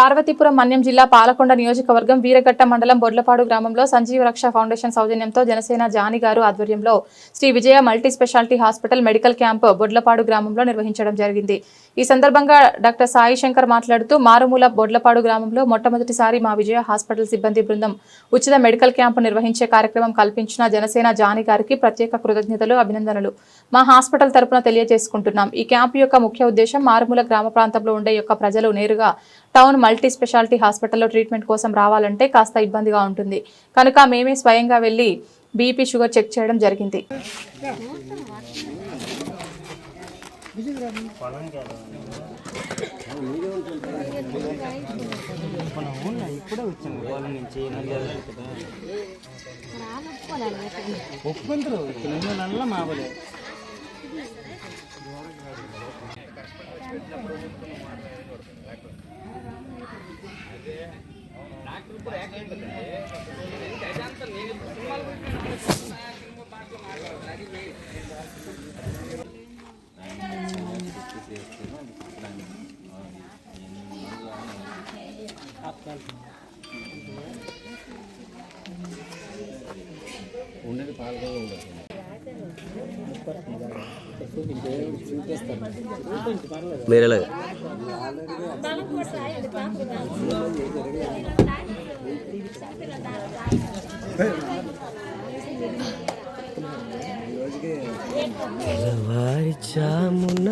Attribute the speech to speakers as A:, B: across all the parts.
A: పార్వతీపురం మన్యం జిల్లా పాలకొండ నియోజకవర్గం వీరఘట్ట మండలం బొడ్లపాడు గ్రామంలో సంజీవ రక్ష ఫౌండేషన్ సౌజన్యంతో జనసేన జాని గారు ఆధ్వర్యంలో Sri Vijaya multi specialty hospital medical camp Bodlapadu గ్రామంలో నిర్వహించడం జరిగింది. ఈ సందర్భంగా డాక్టర్ సాయి శంకర్ మాట్లాడుతూ మారుమూల బొడ్లపాడు గ్రామంలో మొట్టమొదటిసారి మా విజయ హాస్పిటల్ సిబ్బంది బృందం ఉచిత మెడికల్ క్యాంపు నిర్వహించే కార్యక్రమం కల్పించిన జనసేన జాని గారికి ప్రత్యేక కృతజ్ఞతలు అభినందనలు. మా హాస్పిటల్ తరపున తెలియజేసుకుంటున్నాం. ఈ క్యాంపు యొక్క ముఖ్య ఉద్దేశం మారుమూల గ్రామ ప్రాంతంలో ఉండే యొక్క ప్రజలు నేరుగా టౌన్ మల్టీ స్పెషాలిటీ హాస్పిటల్లో ట్రీట్మెంట్ కోసం రావాలంటే కాస్త ఇబ్బందిగా ఉంటుంది. కనుక మేమే స్వయంగా వెళ్ళి బీపీ షుగర్ చెక్ చేయడం జరిగింది.
B: మనం వచ్చాను పొలం నుంచి నంద్యాల కదా ఒప్పుకుంటారు నెలల మావలే
C: వేరేలాగా వారి చామున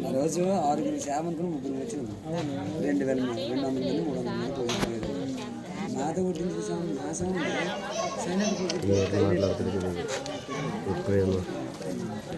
D: ఆ రోజు ఆరుగురు శామంతులు ముగ్గురు వచ్చినాం రెండు వేల మంది రెండు వందల మంది మూడు వందల మంది పోయింది నాతో కొట్టింది చూసాము నా
C: ఇప్పుడేమో